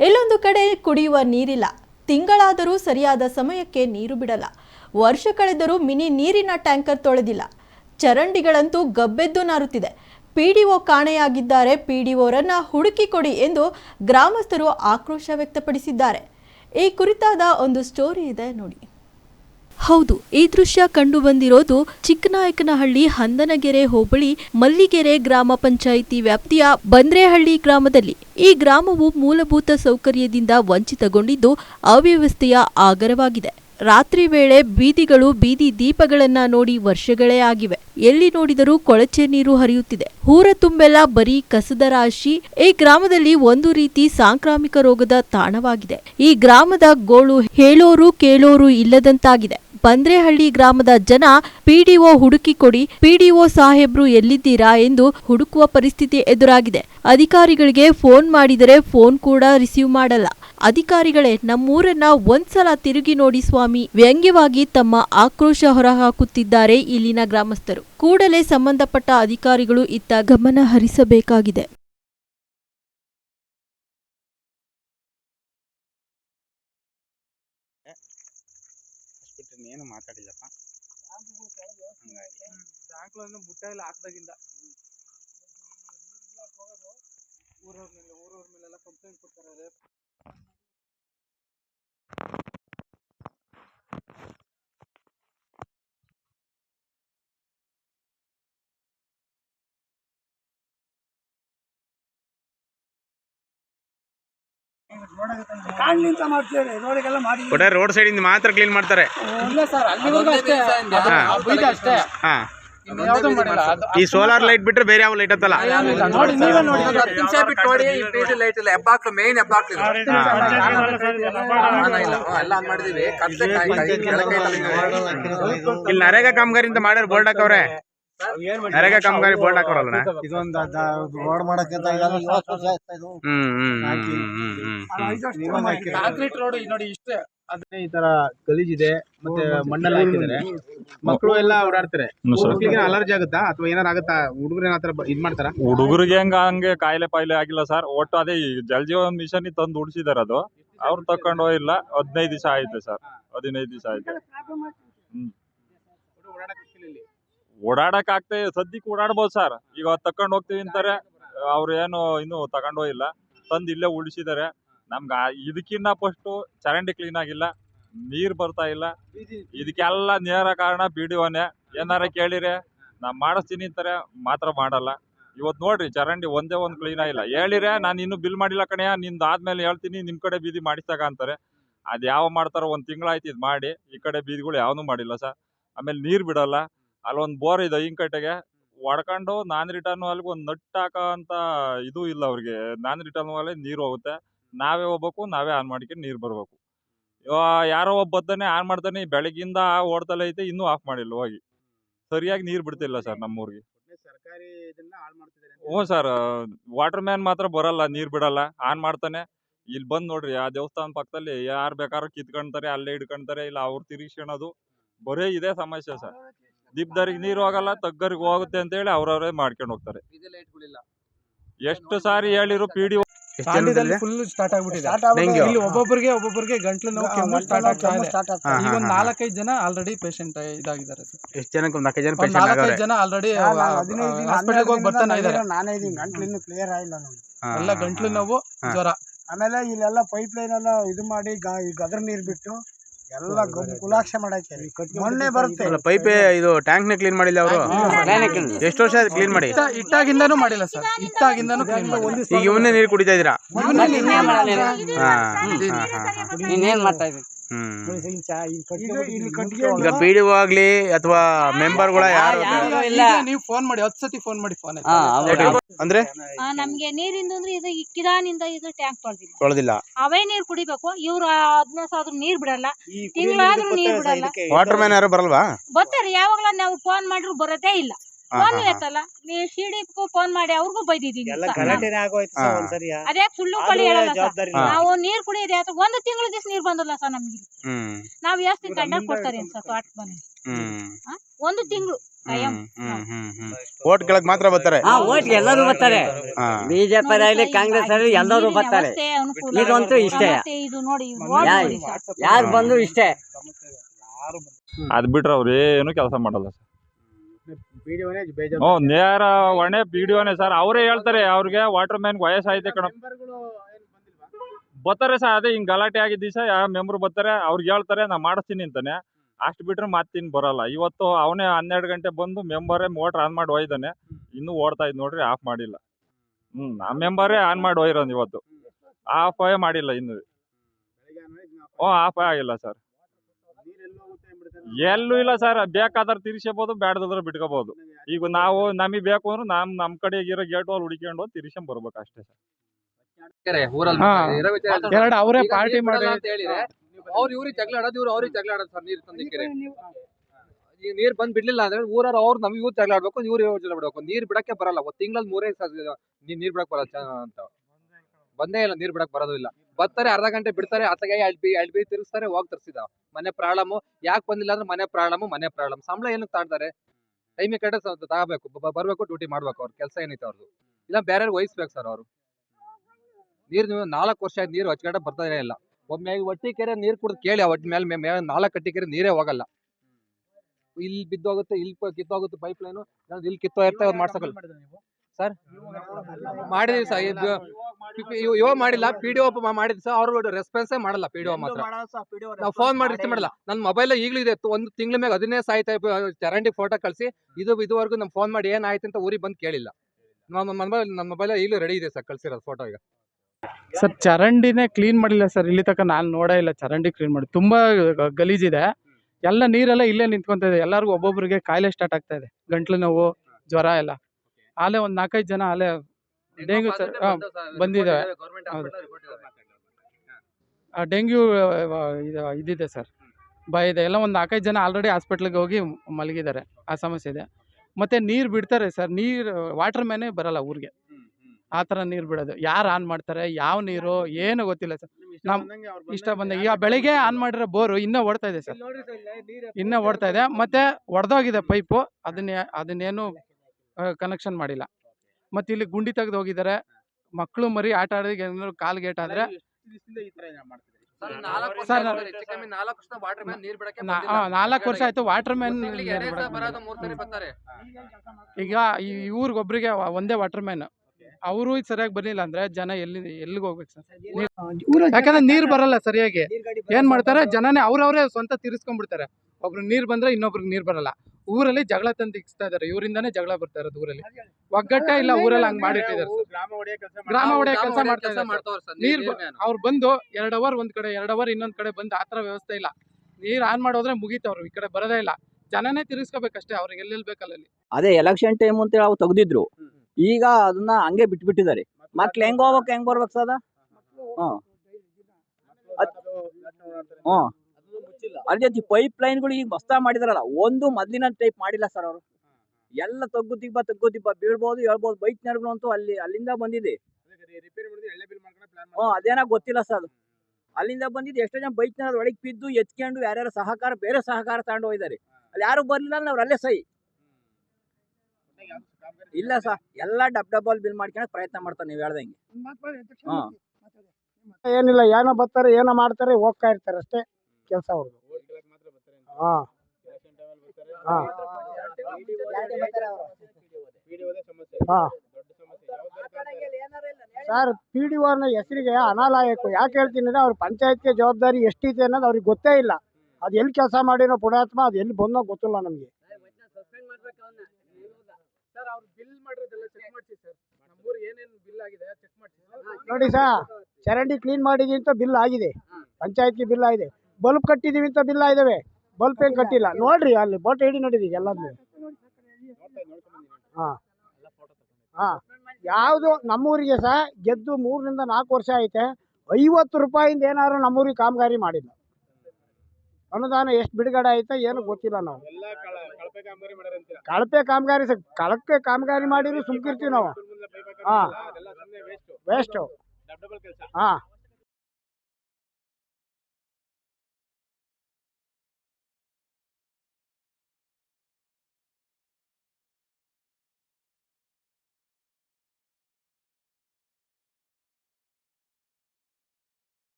ಎಲ್ಲೊಂದು ಕಡೆ ಕುಡಿಯುವ ನೀರಿಲ್ಲ. ತಿಂಗಳಾದರೂ ಸರಿಯಾದ ಸಮಯಕ್ಕೆ ನೀರು ಬಿಡಲ್ಲ. ವರ್ಷ ಕಳೆದರೂ ಮಿನಿ ನೀರಿನ ಟ್ಯಾಂಕರ್ ತೊಳೆದಿಲ್ಲ. ಚರಂಡಿಗಳಂತೂ ಗಬ್ಬೆದ್ದು ನಾರುತ್ತಿದೆ. ಪಿಡಿಒ ಕಾಣೆಯಾಗಿದ್ದಾರೆ. ಪಿಡಿಒರನ್ನ ಹುಡುಕಿ ಕೊಡಿ ಎಂದು ಗ್ರಾಮಸ್ಥರು ಆಕ್ರೋಶ ವ್ಯಕ್ತಪಡಿಸಿದ್ದಾರೆ. ಈ ಕುರಿತಾದ ಒಂದು ಸ್ಟೋರಿ ಇದೆ ನೋಡಿ. ಹೌದು, ಈ ದೃಶ್ಯ ಕಂಡು ಬಂದಿರೋದು ಚಿಕ್ಕನಾಯಕನಹಳ್ಳಿ ಹಂದನಗೆರೆ ಹೋಬಳಿ ಮಲ್ಲಿಗೆರೆ ಗ್ರಾಮ ಪಂಚಾಯಿತಿ ವ್ಯಾಪ್ತಿಯ ಬಂದ್ರೇಹಳ್ಳಿ ಗ್ರಾಮದಲ್ಲಿ. ಈ ಗ್ರಾಮವು ಮೂಲಭೂತ ಸೌಕರ್ಯದಿಂದ ವಂಚಿತಗೊಂಡಿದ್ದು ಅವ್ಯವಸ್ಥೆಯ ಆಗರವಾಗಿದೆ. ರಾತ್ರಿ ವೇಳೆ ಬೀದಿಗಳು ಬೀದಿ ದೀಪಗಳನ್ನ ನೋಡಿ ವರ್ಷಗಳೇ ಆಗಿವೆ. ಎಲ್ಲಿ ನೋಡಿದರೂ ಕೊಳಚೆ ನೀರು ಹರಿಯುತ್ತಿದೆ. ಊರ ತುಂಬೆಲ್ಲ ಬರೀ ಕಸದ ರಾಶಿ. ಈ ಗ್ರಾಮದಲ್ಲಿ ಒಂದು ರೀತಿ ಸಾಂಕ್ರಾಮಿಕ ರೋಗದ ತಾಣವಾಗಿದೆ. ಈ ಗ್ರಾಮದ ಗೋಳು ಹೇಳೋರು ಕೇಳೋರು ಇಲ್ಲದಂತಾಗಿದೆ. ಬಂದ್ರೇಹಳ್ಳಿ ಗ್ರಾಮದ ಜನ ಪಿಡಿಒ ಹುಡುಕಿ ಕೊಡಿ, ಪಿಡಿಒ ಸಾಹೇಬ್ರು ಎಲ್ಲಿದ್ದೀರಾ ಎಂದು ಹುಡುಕುವ ಪರಿಸ್ಥಿತಿ ಎದುರಾಗಿದೆ. ಅಧಿಕಾರಿಗಳಿಗೆ ಫೋನ್ ಮಾಡಿದರೆ ಫೋನ್ ಕೂಡ ರಿಸೀವ್ ಮಾಡಲ್ಲ. ಅಧಿಕಾರಿಗಳೇ, ನಮ್ಮೂರನ್ನ ಒಂದ್ಸಲ ತಿರುಗಿ ನೋಡಿ ಸ್ವಾಮಿ. ವ್ಯಂಗ್ಯವಾಗಿ ತಮ್ಮ ಆಕ್ರೋಶ ಹೊರಹಾಕುತ್ತಿದ್ದಾರೆ ಇಲ್ಲಿನ ಗ್ರಾಮಸ್ಥರು. ಕೂಡಲೇ ಸಂಬಂಧಪಟ್ಟ ಅಧಿಕಾರಿಗಳು ಇತ್ತ ಗಮನ ಹರಿಸಬೇಕಾಗಿದೆ. ಏನು ಮಾತಾಡಿಲ್ಲಪ್ಪ. ಹಂಗಾಗಿ. ಟ್ಯಾಂಕ್ಗಳನ್ನು ಮುಟ್ಟ ಇಲ್ಲ ಹಾಕ್ದಾಗಿಂದ. ಊರವ್ರ ಮೇಲೆ ಊರವ್ರ ಮೇಲೆಲ್ಲ ಕಂಪ್ಲೇಂಟ್ ಕೊಡ್ತಾರೆ. ಕಾಣ್ಲಿಂತ ಮಾಡ್ತೀವಿ ರೋಡಿಗೆಲ್ಲ ಮಾಡಿ ಒಟ್ಟಾರೆ ರೋಡ್ ಸೈಡಿಂದ ಮಾತ್ರ ಕ್ಲೀನ್ ಮಾಡ್ತಾರೆ. ಇಲ್ಲ ಸರ್ ಅಲ್ಲಿವರೆಗೂ ಅಷ್ಟೇ. ಅದು ಹಾ. ಬೈದ ಅಷ್ಟೇ. ಹಾ. ಇನ್ನು ಮಾಡಿಲ್ಲ. ಅದು ಈ ಸೋಲಾರ್ ಲೈಟ್ ಬಿಟ್ರೆ ಬೇರೆ ಯಾವ ಲೈಟ್ ಹತ್ತಲ್ಲ? ಏನಿಲ್ಲ ನೋಡಿ ನೀವೇ ನೋಡಿ. ಒಂದು ಹತ್ತು ನಿಮಿಷ ಬಿಟ್ಟು ನೋಡಿ ಈ ಬೀದಿ ಲೈಟ್ ಇಲ್ಲ ಹೆಬ್ಬಾಕ್ಲು ಮೇನ್ ಹೆಬ್ಬಾಕ್ಲು ಇದು. ಆನ ಇಲ್ಲ. ಹ್ಮ್, ಎಲ್ಲ ಆನ್ ಮಾಡಿದೀವಿ. ಕತ್ತೆ ಕಾಯಿ ಕಾಯಿ ಬೆಳಕೆ ಇಲ್ಲ ನರೇಗಾ ಕಾಮಗಾರಿಂದ ಮಾಡ್ಯಾರ ಬೋರ್ಡ್ ಹಾಕವ್ರೆ ನರೇಗಾ ಕಾಮಗಾರಿ ಬೋರ್ಡ್ ಹಾಕವ್ರಲ್ಲ ಇದೊಂದು ರೋಡ್ ಮಾಡಕ್ಕಿಂತ ಈಗ ಇವತ್ತು ವರ್ಷ ಆಯ್ತಾ ಇದು? ಹ್ಮ್ ಹ್ಮ್ ಹ್ಮ್ ಹ್ಮ್ ಹ್ಮ್ ಹ್ಮ್ ಕಾಂಕ್ರೀಟ್ ರೋಡ್ ನೋಡಿ ಇಷ್ಟೇ. ಅದೇ ಈ ತರ ಗಲೀಜಿದೆ ಮತ್ತೆ ಮಣ್ಣಲ್ಲಿ ಹಾಕಿದ್ದಾರೆ. ಮಕ್ಕಳು ಎಲ್ಲ ಓಡಾಡ್ತಾರೆ. ಮಕ್ಕಳಿಗೆ ಅಲರ್ಜಿ ಆಗುತ್ತಾ? ಅಥವಾ ಏನಾರ ಆಗುತ್ತಾ? ಹುಡುಗರು ಏನಾದ್ರ ಇದ್ ಮಾಡ್ತಾರ? ಹುಡುಗರಿಗೆ ಹೆಂಗ ಹಂಗೆ ಕಾಯಿಲೆ ಪಾಯಿಲೆ ಆಗಿಲ್ಲ ಸರ್. ಒಟ್ಟು ಅದೇ ಈ ಜಲ್ ಜೀವನ್ ಮಿಷನ್ ತಂದು ಉಡ್ಸಿದಾರ ಅದು. ಅವ್ರು ತಕೊಂಡ್ ಹೋಗಿಲ್ಲ. ಹದಿನೈದು ದಿವಸ ಆಯ್ತು ಸರ್. ಹದಿನೈದು ದಿವಸ ಆಯ್ತು. ಓಡಾಡಕ್ ಇದೆ. ಸದ್ಯಕ್ಕೆ ಓಡಾಡ್ಬೋದು ಸರ್. ಈಗ ತಕೊಂಡ್ ಹೋಗ್ತೀವಿ ಅಂತಾರೆ. ಅವ್ರು ಏನು ಇನ್ನು ತಗೊಂಡೋಗಿಲ್ಲ ತಂದು ಇಲ್ಲೇ ಉಳಿಸಿದ್ದಾರೆ. ನಮ್ಗೆ ಇದಕ್ಕಿನ್ನ ಫಸ್ಟು ಚರಂಡಿ ಕ್ಲೀನ್ ಆಗಿಲ್ಲ. ನೀರ್ ಬರ್ತಾ ಇಲ್ಲ. ಇದಕ್ಕೆಲ್ಲ ನೇರ ಕಾರಣ ಬಿ ಡಿ ಒನೇ ಏನಾರ ಕೇಳಿರೆ ನಾ ಮಾಡಿಸ್ತೀನಿ ಅಂತಾರೆ. ಮಾತ್ರ ಮಾಡಲ್ಲ. ಇವತ್ತು ನೋಡ್ರಿ, ಚರಂಡಿ ಒಂದೇ ಒಂದು ಕ್ಲೀನ್ ಆಗಿಲ್ಲ. ಹೇಳಿರೆ, ನಾನು ಇನ್ನೂ ಬಿಲ್ ಮಾಡಿಲ್ಲ ಕಣೆಯ ನಿಂದು ಆದ್ಮೇಲೆ ಹೇಳ್ತೀನಿ ನಿಮ್ಮ ಕಡೆ ಬೀದಿ ಮಾಡಿಸ್ತಾಗ ಅಂತಾರೆ. ಅದು ಯಾವ ಮಾಡ್ತಾರೋ ಒಂದು ತಿಂಗಳಾಯ್ತು ಇದು ಮಾಡಿ. ಈ ಕಡೆ ಬೀದಿಗಳು ಯಾವನೂ ಮಾಡಿಲ್ಲ ಸರ್. ಆಮೇಲೆ ನೀರು ಬಿಡಲ್ಲ. ಅಲ್ಲೊಂದು ಬೋರ್ ಇದೆ ಹಿಂಕಟ್ಟೆಗೆ ಹೊಡ್ಕೊಂಡು ನಾನ್ ರಿಟರ್ನ್ ಅಲ್ಲಿಗೆ ಒಂದು ನಟ್ ಹಾಕೋ ಅಂತ ಇದು ಇಲ್ಲ ಅವ್ರಿಗೆ. ನಾನ್ ರಿಟರ್ನ್ ಅಲ್ಲಿ ನೀರು ಹೋಗುತ್ತೆ. ನಾವೇ ಹೋಗ್ಬೇಕು, ನಾವೇ ಆನ್ ಮಾಡ್ಕೊಂಡು ನೀರು ಬರಬೇಕು. ಯಾರೋ ಒಬ್ಬ ಬದ್ದಾನೆ ಆನ್ ಮಾಡ್ತಾನೆ ಬೆಳಗಿಂದ ಓಡ್ತಲೇ ಐತೆ, ಇನ್ನೂ ಆಫ್ ಮಾಡಿಲ್ಲ ಹೋಗಿ. ಸರಿಯಾಗಿ ನೀರು ಬಿಡ್ತಿಲ್ಲ ಸರ್ ನಮ್ಮೂರಿಗೆ. ಹ್ಞೂ ಸರ್ ವಾಟರ್ ಮ್ಯಾನ್ ಮಾತ್ರ ಬರಲ್ಲ, ನೀರು ಬಿಡಲ್ಲ ಆನ್ ಮಾಡ್ತಾನೆ. ಇಲ್ಲಿ ಬಂದು ನೋಡ್ರಿ, ಆ ದೇವಸ್ಥಾನ ಪಕ್ಕದಲ್ಲಿ ಯಾರು ಬೇಕಾದ್ರೂ ಕಿತ್ಕೊಂತಾರೆ, ಅಲ್ಲೇ ಹಿಡ್ಕೊಂತಾರೆ, ಇಲ್ಲ ಅವ್ರು ತಿರುಗಿಸ್ಕೊಳೋದು. ಬರೀ ಇದೇ ಸಮಸ್ಯೆ ಸರ್. ದೀಪದರಿಗೆ ನೀರು ಹೋಗಲ್ಲ ತಗ್ಗರಿಗೆ ಹೋಗುತ್ತೆ ಅಂತ ಹೇಳಿ ಅವ್ರವರೇ ಮಾಡ್ಕೊಂಡು ಹೋಗ್ತಾರೆ. ಎಷ್ಟು ಸಾರಿ ಹೇಳಿರು ಪಿ ಡಿ ಫುಲ್ ಸ್ಟಾರ್ಟ್ ಆಗ್ಬಿಟ್ಟಿದೆ. ಇಲ್ಲಿ ಒಬ್ಬೊಬ್ಬರಿಗೆ ಒಬ್ಬೊಬ್ಬರಿಗೆ ಗಂಟ್ಲು ನೋವು ಕೆಮ್ಮು ಸ್ಟಾರ್ಟ್ ಆಗ್ತಾ ಇದೆ. ಈಗ ಒಂದ್ ನಾಲ್ಕೈದು ಜನ ಆಲ್ರೆಡಿ ಪೇಷಂಟ್ ಇದಾಗಿದ್ದಾರೆ ಎಷ್ಟು ಜನಕ್ಕೆ ಒಂದು ನಾಲ್ಕೈದು ಜನ ಪೇಷಂಟ್ ನಾಲ್ಕೈದು ಜನ ಆಲ್ರೆಡಿ ಹಾಸ್ಪಿಟಲ್ಗೆ ಹೋಗಿ ಬರ್ತಾನೆ ಇದ್ದಾರೆ ನಾನೇ ಇದೀನಿ. ಗಂಟ್ಲು ಇನ್ನೂ ಕ್ಲಿಯರ್ ಆಗಿಲ್ಲ ಹಾ, ಎಲ್ಲ ಗಂಟ್ಲು ನೋವು. ಜ್ವರ. ಆಮೇಲೆ ಇಲ್ಲೆಲ್ಲ ಪೈಪ್ ಲೈನ್ ಎಲ್ಲ ಇದು ಮಾಡಿ ಗದರ್ ನೀರ್ ಬಿಟ್ಟು ಎಲ್ಲ ಗುಲಾಕ್ಷ ಕುಲಾಕ್ಷ ಮಾಡಕ್ಕೆ. ಮೊನ್ನೆ ಬರುತ್ತೆ. ಅಲ್ಲ ಪೈಪ್ ಇದು ಟ್ಯಾಂಕ್ ನೇ ಕ್ಲೀನ್ ಮಾಡಿಲ್ಲ ಅವರು? ಎಷ್ಟು ವರ್ಷ ಆಯ್ತು ಕ್ಲೀನ್ ಮಾಡಿ? ಇಟ್ಟ ಇಟ್ಟಾಗಿಂದಾನು ಮಾಡಿಲ್ಲ ಸರ್. ಇಟ್ಟಾಗಿಂದಾನೂ ಕ್ಲೀನ್ ಮಾಡಿಲ್ಲ. ಈಗ ಇವನ್ನೇ ನೀರು ಕುಡಿತಾ ಮಾಡಿಲ್ಲ. ಹಾ, ಹಾ, ಹಾ. ಇನ್ನೇನ್ ಮಾಡ್ತಾ ಇದ್ವಿ ಈಗ ಡಿ ಆಗ್ಲಿ ಅಥವಾ ಮೆಂಬರ್ಗಳ ಯಾರು ಈಗ ಈಗ ನೀವು ಫೋನ್ ಮಾಡಿ ಹತ್ತು ಸತಿ ಫೋನ್ ಮಾಡಿ ಫೋನ್ ಅಂದ್ರೆ? ಆ, ನಮ್ಗೆ ನೀರಿಂದ ಅಂದ್ರೆ ಇದು ಇಕ್ಕಿದಾನಿಂದ ಇದು ಟ್ಯಾಂಕ್ ತೊಳ್ದಿಲ್ಲ. ತೊಳೆದಿಲ್ಲ. ಅವೇ ನೀರ್ ಕುಡಿಬೇಕು. ಇವ್ರು ಸಾವಿರ ನೀರ್ ಬಿಡಲ್ಲ. ತಿಂಗಳಾದ್ರೂ ನೀರ್ ಬಿಡಲ್ಲ. ವಾಟರ್ ಮ್ಯಾನ್ ಯಾರು ಬರಲ್ವಾ? ಬರ್ತಾರೆ ಯಾವಾಗ್ಲ ನಾವು ಫೋನ್ ಮಾಡ್ರು ಬರೋದೇ ಇಲ್ಲ. ಫೋನ್ ನೀ ಎತ್ತಲ್ಲ ನೀವು ಸಿಡಿಗೂ ಫೋನ್ ಮಾಡಿ ಅವ್ರಿಗೂ ಬೈದಿದೀನಿ ಎಲ್ಲ. ಗಲಾಟೆನೇ ಆಗೋಯ್ತು. ಸರ್ ಒಂದ್ಸರಿ ಅದೇ ಸುಳ್ಳು ಕಳಿ ಹೇಳಲ್ಲ ಸರ್. ಜವಾಬ್ದಾರಿ ನಾವು ನೀರ್ ಕುಡಿಯೋದೇ ಆಯ್ತು ಒಂದು ತಿಂಗಳ ದಿವಸ ನೀರ್ ಬಂದಲ್ಲ ಸರ್ ನಮ್ಗೆ ಹ್ಮ್. ನಾವ್ ಎಷ್ಟು ಗಂಟೆ ಕೊಡ್ತಾರೆ ಸರ್ ತೋಟ ಮನೆ. ಹ್ಮ್. ಒಂದು ತಿಂಗಳು ಕಾಯಂ. ಓಟ್ ಕೇಳಕ್ ಮಾತ್ರ ಬರ್ತಾರೆ. ಓಟ್ಗೆ ಎಲ್ಲರೂ ಬರ್ತಾರೆ. ಬಿಜೆಪಿ ಆಗಲಿ ಕಾಂಗ್ರೆಸ್ ಆಗಲಿ ಎಲ್ಲರೂ ಬರ್ತಾರೆ. ಇದಂತೂ ಇಷ್ಟೇ. ಇದು ನೋಡಿ ಯಾ- ಯಾರು ಬಂದ್ರು ಇಷ್ಟೇ. ಅದ್ ಬಿಟ್ರೆ ಅವ್ರು ಏನು ಕೆಲಸ ಮಾಡಲ್ಲ ಸರ್. ಹ್ಞೂ ನೇರ ಹೊಣೆ ಪಿ ಡಿ ಒನೇ ಸರ್. ಅವರೇ ಹೇಳ್ತಾರೆ ಅವ್ರಿಗೆ ವಾಟರ್ ಮ್ಯಾನ್ ವಯಸ್ಸಾಯ್ತೆ ಕಣ. ಬರ್ತಾರೆ ಸರ್ ಅದೇ ಹಿಂಗ್ ಗಲಾಟೆ ಆಗಿದ್ದ ದಿವಸ ಯಾವ ಮೆಂಬರ್ ಬರ್ತಾರೆ ಅವ್ರಿಗೆ ಹೇಳ್ತಾರೆ ನಾ ಮಾಡಿಸ್ತೀನಿ ಅಂತಾನೆ. ಅಷ್ಟು ಬಿಟ್ರೆ ಮತ್ತಿನ್ ಬರಲ್ಲ. ಇವತ್ತು ಅವನೇ ಹನ್ನೆರಡು ಗಂಟೆ ಬಂದು ಮೆಂಬರೇ ಮೋಟರ್ ಆನ್ ಮಾಡಿ ಒಯ್ದಾನೆ. ಇನ್ನೂ ಓಡ್ತಾ ಇದ್ ನೋಡ್ರಿ ಆಫ್ ಮಾಡಿಲ್ಲ. ಹ್ಮ್. ಆ ಮೆಂಬರೇ ಆನ್ ಮಾಡಿ ಒಯ್ರೋದು ಇವತ್ತು. ಆಫ್ ಮಾಡಿಲ್ಲ ಇನ್ನು. ಓ ಆಫ್ ಆಗಿಲ್ಲ ಸರ್ ನೀರ್ ಎಲ್ಲಿ ಹೋಗುತ್ತೆ ಅಂದ್ಬಿಡ್ತಾರೆ. ಎಲ್ಲೂ ಇಲ್ಲ ಸರ್. ಬೇಕಾದ್ರೆ ತಿರ್ಸಬಹುದು ಬೇಡದಾದ್ರೆ ಬಿಟ್ಕೋಬಹುದು ಈಗ ನಾವು ನಮಗೆ ಬೇಕು ಅಂದ್ರೆ ನಮ್ ನಮ್ ಕಡೆ ಇರೋ ಗೇಟ್ ಅಲ್ಲಿ ಹುಡ್ಕೊಂಡು ಹೋಗಿ ತಿರ್ಸ್ಕೊಂಡ್ ಬರ್ಬೇಕು ಅಷ್ಟೇ ಸರ್. ಎರಡು ಅವರೇ ಪಾರ್ಟಿ ಮಾಡಿ ಅವ್ರು ಇವ್ರಿಗೆ ಜಗಳ ಆಡೋದು ಇವ್ರು ಅವ್ರಿಗೆ ಜಗಳ ಆಡೋದು ಸರ್ ನೀರ್ ತಂದಿಕ್ಕಿರಿ ಈಗ ನೀರ್ ಬಂದ್ ಬಿಡ್ಲಿಲ್ಲ ಅಂದ್ರೆ ಊರವ್ರು ಅವ್ರು ನಮ್ಗೆ ಇವ್ರು ಜಗಳ ಆಡ್ಬೇಕು ಇವ್ರು ಇವ್ರು ಜಗಳ ಬಿಡ್ಬೇಕು. ನೀರ್ ಬಿಡಕ್ಕೆ ಬರಲ್ಲ. ಒಂದ್ ತಿಂಗಳಲ್ಲಿ ಮೂರೇ ನೀರ್ ಬಿಡಕ್ ಬರಲ್ಲ ಅಂತ. ಬಂದೇ ಇಲ್ಲ ನೀರ್ ಬಿಡಕ್ ಬರೋದು ಇಲ್ಲ. ಬರ್ತಾರೆ ಅರ್ಧ ಗಂಟೆ ಬಿಡ್ತಾರೆ ಅತ್ತಗೆ ಎಲ್ ಬಿ ಎಲ್ ಬಿ ತಿರ್ಸ್ತಾರೆ ಹೋಗಿ ತರ್ಸಿದ. ಮನೆ ಪ್ರಾಬ್ಲಮ್ ಯಾಕೆ ಬಂದಿಲ್ಲ ಅಂದ್ರೆ ಮನೆ ಪ್ರಾಬ್ಲಮ್ ಮನೆ ಪ್ರಾಬ್ಲಮ್ ಸಂಬಳ ಏನಕ್ಕೆ ತಾಡ್ತಾರೆ? ಟೈಮಿಗೆ ಕಡೆ ತಗೋಬೇಕು. ಬರ್ಬೇಕು ಡ್ಯೂಟಿ ಮಾಡ್ಬೇಕು ಅವ್ರ ಕೆಲಸ ಏನೈತೆ ಅವ್ರದ್ದು ಇಲ್ಲ ಬೇರೆ ವಹಿಸ್ಬೇಕು ಸರ್ ಅವರು. ನೀರ್ ನಾಲ್ಕು ವರ್ಷ ಆಯ್ತು ನೀರು ಹಚ್ಕಡೆ ಬರ್ತಾನೆ ಇಲ್ಲ. ಒಮ್ಮೆ ಒಟ್ಟಿ ಕೆರೆ ನೀರ್ ಕುಡಿದ್ ಕೇಳಿ ಒಟ್ಟ ಮೇಲೆ ಮೇಲೆ ನಾಲ್ಕು ಕಟ್ಟಿ ಕೆರೆ ನೀರೇ ಹೋಗಲ್ಲ. ಇಲ್ಲಿ ಬಿದ್ದೋಗುತ್ತೆ ಇಲ್ಲಿ ಕಿತ್ತೋಗುತ್ತೆ ಪೈಪ್ ಲೈನು. ಇಲ್ಲಿ ಕಿತ್ತೋ ಇರ್ತವೆ ಅವ್ರು ಮಾಡ್ಸಕಲ್ಲ. ಸರ್? ಮಾಡಿದೀವಿ ಸರ್. ಇದು ಇವ ಮಾಡಿಲ್ಲ ಪಿ ಡಿ ಒ ಮಾಡಿದ್ ಸರ್. ಅವ್ರು ರೆಸ್ಪಾನ್ಸೇ ಮಾಡಲ್ಲ ಪಿ ಡಿ ಒ ಮಾತ್ರ. ನಾವು ಫೋನ್ ಮಾಡಿ ರಿಸೀವ್ ಮಾಡಲ್ಲ. ನನ್ನ ಮೊಬೈಲ್ ಈಗಲೂ ಇದೆ. ಒಂದು ತಿಂಗಳ ಮೇಲೆ ಹದಿನೈದು ಸಾಯ್ತಾ ಚರಂಡಿ ಫೋಟೋ ಕಳಿಸಿ. ಇದು ಇದುವರೆಗೂ ನಮ್ಮ ಫೋನ್ ಮಾಡಿ ಏನಾಯ್ತು ಅಂತ ಊರಿಗೆ ಬಂದು ಕೇಳಿಲ್ಲ. ನಮ್ಮ ಮೊಬೈಲ್ ನನ್ನ ಮೊಬೈಲ್ ಈಗಲೂ ರೆಡಿ ಇದೆ ಸರ್ ಕಳಿಸಿರೋದು ಫೋಟೋ ಈಗ. ಸರ್ ಚರಂಡಿನೇ ಕ್ಲೀನ್ ಮಾಡಿಲ್ಲ ಸರ್. ಇಲ್ಲಿ ತನಕ ನಾನು ನೋಡೇ ಇಲ್ಲ ಚರಂಡಿ ಕ್ಲೀನ್ ಮಾಡಿ. ತುಂಬಾ ಗ- ಗಲೀಜಿದೆ. ಎಲ್ಲ ನೀರೆಲ್ಲ ಇಲ್ಲೇ ನಿಂತ್ಕೊಂತ ಇದೆ. ಎಲ್ಲರಿಗೂ ಒಬ್ಬೊಬ್ಬರಿಗೆ ಕಾಯಿಲೆ ಸ್ಟಾರ್ಟ್ ಆಗ್ತಾ ಇದೆ. ಗಂಟ್ಲು ನೋವು ಜ್ವರ ಎಲ್ಲ. ಆಲೆ ಒಂದ್ ನಾಲ್ಕೈದು ಜನ ಆಲೆ ಡೆಂಗ್ಯೂ ಸರ್ ಹಾ, ಬಂದಿದೆ. ಹೌದು. ಆ ಡೆಂಗ್ಯೂ ಇದು ಇದಿದೆ ಸರ್. ಭಯ ಇದೆ. ಎಲ್ಲ ಒಂದು ನಾಲ್ಕೈದು ಜನ ಆಲ್ರೆಡಿ ಹಾಸ್ಪಿಟ್ಲಿಗೆ ಹೋಗಿ ಮಲಗಿದ್ದಾರೆ. ಆ ಸಮಸ್ಯೆ ಇದೆ. ಮತ್ತೆ ನೀರು ಬಿಡ್ತಾರೆ ಸರ್. ನೀರು ವಾಟರ್ ಮ್ಯಾನೇ ಬರಲ್ಲ ಊರಿಗೆ. ಆ ಥರ ನೀರು ಬಿಡೋದು. ಯಾರು ಆನ್ ಮಾಡ್ತಾರೆ? ಯಾವ ನೀರು? ಏನು ಗೊತ್ತಿಲ್ಲ ಸರ್. ನಮ್ಮ ಇಷ್ಟ ಬಂದ ಈಗ ಬೆಳಿಗ್ಗೆ ಆನ್ ಮಾಡಿರೋ ಬೋರು ಇನ್ನೂ ಓಡ್ತಾ ಇದೆ ಸರ್. ಇನ್ನೂ ಓಡ್ತಾ ಇದೆ. ಮತ್ತೆ ಒಡೆದೋಗಿದೆ ಪೈಪು. ಅದನ್ನ ಅದನ್ನೇನು ಕನೆಕ್ಷನ್ ಮಾಡಿಲ್ಲ. ಮತ್ತೆ ಇಲ್ಲಿ ಗುಂಡಿ ತೆಗೆದು ಹೋಗಿದ್ದಾರೆ ಮಕ್ಕಳು ಮರಿ ಆಟ ಆಡೋದಕ್ಕೆ ಏನಾದ್ರು ಕಾಲ್ ಗೇಟ್ ಆದ್ರೆ ಸರ್, ನಾಲ್ಕು ವರ್ಷ ಆಯ್ತು ವಾಟರ್ ಮ್ಯಾನ್ ಈಗ ಈ ಊರಿಗೊಬ್ರಿಗೆ ಒಂದೇ ವಾಟರ್ ಮ್ಯಾನ್. ಅವರು ಸರಿಯಾಗಿ ಬರ್ಲಿಲ್ಲ ಅಂದ್ರೆ ಜನ ಎಲ್ಲಿ ಎಲ್ಲಿಗೆ ಹೋಗ್ಬೇಕು ಸರ್? ಯಾಕಂದ್ರೆ ನೀರ್ ಬರಲ್ಲ ಸರಿಯಾಗಿ. ಏನ್ ಮಾಡ್ತಾರೆ? ಜನನೇ ಅವ್ರವ್ರೆ ಸ್ವಂತ ತೀರಿಸ್ಕೊಂಡ್ಬಿಡ್ತಾರೆ. ಒಬ್ರು ನೀರ್ ಬಂದ್ರೆ ಇನ್ನೊಬ್ರಿಗೆ ನೀರ್ ಬರಲ್ಲ. ಊರಲ್ಲಿ ಜಗಳ ತಂದು ಇಕ್ಸ್ತಾ ಇದಾರೆ. ಇವರಿಂದಾನೇ ಜಗಳ ಬರ್ತಾ ಇರೋದು ಊರಲ್ಲಿ. ಒಗ್ಗಟ್ಟೆ ಇಲ್ಲ ಊರಲ್ಲಿ ಹಂಗ್ ಮಾಡಿಟ್ಟಿದ್ದಾರೆ ಗ್ರಾಮ ಒಡೆಯ ಕೆಲಸ ಮಾಡ್ತಾ ಕೆಲ್ಸ ಇದ್ದಾರೆ ಸರ್, ನೀರ್. ಅವ್ರು ಬಂದು ಎರಡ್ ಅವರ್ ಒಂದ್ ಕಡೆ ಎರಡ್ ಅವರ್ ಇನ್ನೊಂದ್ ಕಡೆ ಬಂದು ಆತರ ವ್ಯವಸ್ಥೆ ಇಲ್ಲ. ನೀರ್ ಆನ್ ಮಾಡೋದ್ರೆ ಮುಗೀತು ಅವ್ರು. ಈ ಕಡೆ ಬರೋದೇ ಇಲ್ಲ. ಜನನೇ ತಿರ್ಗಿಸ್ಕೋಬೇಕಷ್ಟೇ ಅವ್ರಿಗೆ. ಎಲ್ಲೆಲ್ಲಿ ಬೇಕಲ್ಲ ಅಲ್ಲಿ. ಅದೇ ಎಲೆಕ್ಷನ್ ಟೈಮ್ ಅಂತ ಹೇಳಿ ಅವು ತೆಗ್ದಿದ್ರು. ಈಗ ಅದನ್ನ ಹಂಗೆ ಬಿಟ್ಬಿಟ್ಟಿದ್ದಾರೆ. ಮಕ್ಳು ಹೆಂಗ್ ಹೋಗ್ಬೇಕು ಹೆಂಗ್ ಬರ್ಬೇಕು ಸದಾ? ಹ್ಮ್ ಹ್ಮ್ ಜೊತೆ ಪೈಪ್ ಲೈನ್ಗಳು ಈಗ ಹೊಸ್ತಾ ಮಾಡಿದಾರಲ್ಲ ಒಂದು ಮೊದ್ಲಿನ ಟೈಪ್ ಮಾಡಿಲ್ಲ ಸರ್ ಅವರು. ಎಲ್ಲ ತಗ್ಗು ದಿಬ್ಬ ತಗ್ಗು ದಿಬ್ಬ ಬೀಳ್ಬೋದು ಹೇಳ್ಬೋದು ಬೈಕ್ ನೆರಗಳು ಅಂತೂ ಅಲ್ಲಿ ಅಲ್ಲಿಂದ ಬಂದಿದೆ. ಹ್ಞೂ ಅದೇನೋ ಗೊತ್ತಿಲ್ಲ ಸರ್ ಅದು. ಅಲ್ಲಿಂದ ಬಂದಿದ್ದು ಎಷ್ಟೋ ಜನ ಬೈಕ್ ನೆರದ ಒಳಗೆ ಬಿದ್ದು ಎತ್ಕೊಂಡು ಯಾರ್ಯಾರ ಸಹಕಾರ ಬೇರೆ ಸಹಕಾರ ತಗೊಂಡು ಹೋಗಿದ್ದಾರೆ. ಅಲ್ಲಿ ಯಾರು ಬರ್ಲಿಲ್ಲ ಅಂದ್ರೆ ಅವ್ರು ಅಲ್ಲೇ ಸಹಿ. ಇಲ್ಲ ಸರ್ ಎಲ್ಲ ಡಬ್ ಡಬಲ್ ಬಿಲ್ ಮಾಡ್ಕೊಳಕ್ ಪ್ರಯತ್ನ ಮಾಡ್ತಾರೆ ನೀವು ಹೇಳ್ದಂಗೆ. ಹ ಏನಿಲ್ಲ ಏನೋ ಬರ್ತಾರೆ ಏನೋ ಮಾಡ್ತಾರೆ ಹೋಗ್ತಾ ಇರ್ತಾರೆ ಅಷ್ಟೇ. ಕೆಲಸ ಅವ್ರದ್ದು ಹಾ. ಹಾ. ಹಾ ಸರ್ ಪಿ ಡಿ ಒನ ಹೆಸರಿಗೆ ಅನಾಲಾಯಕು ಯಾಕೆ ಹೇಳ್ತೀನಿ ಅಂದ್ರೆ ಅವ್ರ ಪಂಚಾಯತ್ಗೆ ಜವಾಬ್ದಾರಿ ಎಷ್ಟಿದೆ ಅನ್ನೋದು ಅವ್ರಿಗೆ ಗೊತ್ತೇ ಇಲ್ಲ. ಅದು ಎಲ್ಲಿ ಕೆಲಸ ಮಾಡಿರೋ ಪುಣಾತ್ಮ ಅದು ಎಲ್ಲಿ ಬಂದೋ ಗೊತ್ತಿಲ್ಲ ನಮಗೆ. ನೋಡಿ ಅವ್ರು ಬಿಲ್ ಮಾಡಿರೋದೆಲ್ಲ ಚೆಕ್ ಮಾಡ್ಸಿ ಸರ್ ನಮ್ಮೂರು ಏನೇನು ಬಿಲ್ ಆಗಿದೆ ಚೆಕ್ ಮಾಡ್ಸಿ ನೋಡಿ ಸಾ ಚರಂಡಿ ಕ್ಲೀನ್ ಮಾಡಿದೀನಿ ಅಂತ ಬಿಲ್ ಆಗಿದೆ ಪಂಚಾಯತ್ಗೆ ಬಿಲ್ ಆಗಿದೆ. ಬಲ್ಬ್ ಕಟ್ಟಿದೀವಿ ಅಂತ ಬಿಲ್ ಇದ್ದಾವೆ ಬಲ್ಬ್ ಏನು ಕಟ್ಟಿಲ್ಲ. ನೋಡ್ರಿ ಅಲ್ಲಿ ಬೋಟ್ ಹಿಡಿ ನೋಡಿದೀವಿ ಎಲ್ಲಾದ್ರೂ. ಹಾ. ಹಾ. ಯಾವುದು ನಮ್ಮೂರಿಗೆ ಸಹ ಗೆದ್ದು ಮೂರರಿಂದ ನಾಲ್ಕು ವರ್ಷ ಐತೆ. ಐವತ್ತು ರೂಪಾಯಿಂದ ಏನಾದ್ರು ನಮ್ಮೂರಿಗೆ ಕಾಮಗಾರಿ ಮಾಡಿಲ್ಲ ಅನುದಾನ ಎಷ್ಟು ಬಿಡುಗಡೆ ಆಯ್ತಾ ಏನು ಗೊತ್ತಿಲ್ಲ ನಾವು. ಕಳಪೆ ಕಾಮಗಾರಿ ಕಳಪೆ ಕಾಮಗಾರಿ ಮಾಡಿದ್ರು ಸುಮ್ಕಿರ್ತೀವಿ ನಾವು. ಹಾ. ವೇಸ್ಟ್ ಹಾಂ.